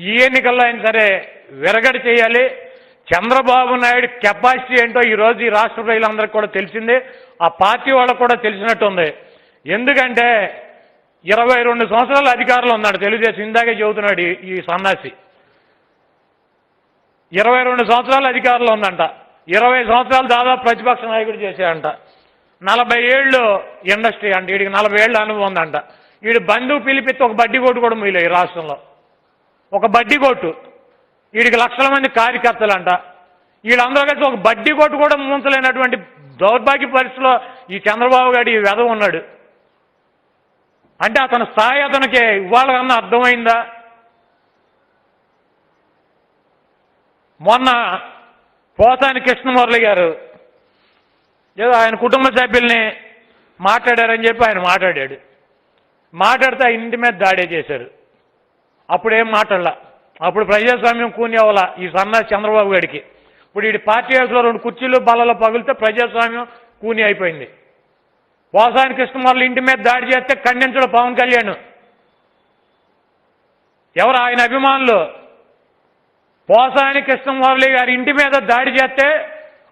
ఈ ఎన్నికల్లో అయినా సరే విరగడి చేయాలి. చంద్రబాబు నాయుడు కెపాసిటీ ఏంటో ఈ రోజు ఈ రాష్ట్ర ప్రజలందరికీ కూడా తెలిసింది. ఆ పార్టీ వాళ్ళకు కూడా తెలిసినట్టుంది ఎందుకంటే ఇరవై రెండు సంవత్సరాల అధికారంలో ఉన్నాడు. తెలుగుదేశం ఇందాకే చెబుతున్నాడు ఈ- ఈ సన్నాసి. ఇరవై రెండు సంవత్సరాల అధికారంలో ఉందంట. ఇరవై సంవత్సరాలు దాదాపు ప్రతిపక్ష నాయకుడు చేశాడంట. నలభై ఏళ్ళు ఇండస్ట్రీ అంట. వీడికి నలభై ఏళ్ళు అనుభవం ఉందంట. వీడు బంధువు పిలిపిస్తే ఒక బడ్డీ కొట్టు కూడా మీలో ఈ రాష్ట్రంలో. ఒక బడ్డీ కొట్టు. వీడికి లక్షల మంది కార్యకర్తలంట. వీళ్ళందరూ కలిసి ఒక బడ్డీ కొట్టు కూడా ముంచలేనటువంటి దౌర్భాగ్య పరిస్థితిలో ఈ చంద్రబాబు గారు ఈ వెధ ఉన్నాడు. అంటే అతని స్థాయి అతనికి ఇవాళ కన్నా అర్థమైందా? మొన్న పోతాని కృష్ణమురళి గారు ఏదో ఆయన కుటుంబ సభ్యుల్ని మాట్లాడారని చెప్పి ఆయన మాట్లాడాడు. మాట్లాడితే ఆ ఇంటి మీద దాడే చేశారు. అప్పుడేం మాట్లాడలా. అప్పుడు ప్రజాస్వామ్యం కూనివ్వాలా ఈ సన్నా చంద్రబాబు గారికి. ఇప్పుడు ఈ పార్టీ హౌస్లో రెండు కుర్చీలు బలలో పగిలితే ప్రజాస్వామ్యం కూని అయిపోయింది. పోసాని కృష్ణమారులు ఇంటి మీద దాడి చేస్తే ఖండించడం పవన్ కళ్యాణ్. ఎవరు ఆయన అభిమానులు? పోసాని కృష్ణమురళి గారి ఇంటి మీద దాడి చేస్తే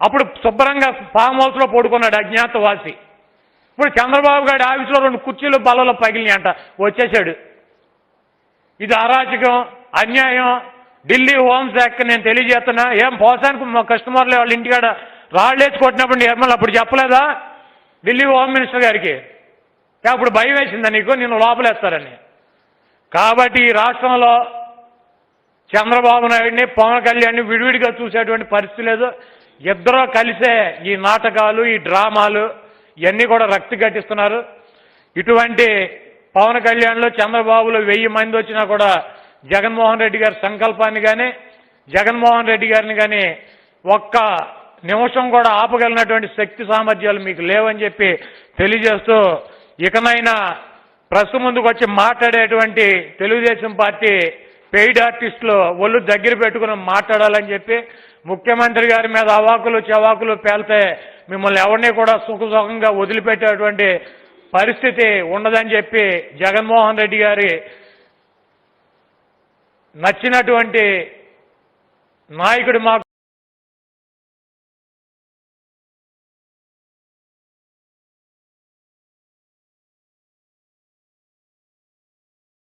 అప్పుడు శుభ్రంగా ఫామ్ హౌస్లో పడుకున్నాడు అజ్ఞాతవాసి. ఇప్పుడు చంద్రబాబు గారి ఆఫీసులో రెండు కుర్చీలు బలలో పగిలినాయి అంట వచ్చేసాడు. ఇది అరాచకం అన్యాయం. ఢిల్లీ హోంశాఖ నేను తెలియజేస్తున్నా. ఏం పోసానికి మా కస్టమర్లే వాళ్ళ ఇంటికాడ రాళ్ళేసి కొట్టినప్పుడు నిర్మల్ అప్పుడు చెప్పలేదా? ఢిల్లీ హోమ్ మినిస్టర్ గారికి. అప్పుడు భయం వేసిందా నీకు? నిన్ను లోపలేస్తారని. కాబట్టి ఈ రాష్ట్రంలో చంద్రబాబు నాయుడిని పవన్ కళ్యాణ్ని విడివిడిగా చూసేటువంటి పరిస్థితి లేదు. ఇద్దరూ కలిసే ఈ నాటకాలు ఈ డ్రామాలు ఇవన్నీ కూడా రక్తి గట్టిస్తున్నారు. ఇటువంటి పవన్ కళ్యాణ్లో చంద్రబాబులో వెయ్యి మంది వచ్చినా కూడా జగన్మోహన్ రెడ్డి గారి సంకల్పాన్ని కానీ జగన్మోహన్ రెడ్డి గారిని కానీ ఒక్క నిమిషం కూడా ఆపగలిగినటువంటి శక్తి సామర్థ్యాలు మీకు లేవని చెప్పి తెలియజేస్తూ ఇకనైనా ప్రెస్ ముందుకు వచ్చి మాట్లాడేటువంటి తెలుగుదేశం పార్టీ పెయిడ్ ఆర్టిస్టులు ఒళ్ళు దగ్గర పెట్టుకుని మాట్లాడాలని చెప్పి ముఖ్యమంత్రి గారి మీద అవాకులు చవాకులు పేలితే మిమ్మల్ని ఎవరిని కూడా సుఖ సుఖంగా వదిలిపెట్టేటువంటి పరిస్థితి ఉండదని చెప్పి జగన్మోహన్ రెడ్డి గారి నచ్చినటువంటి నాయకుడు మాకు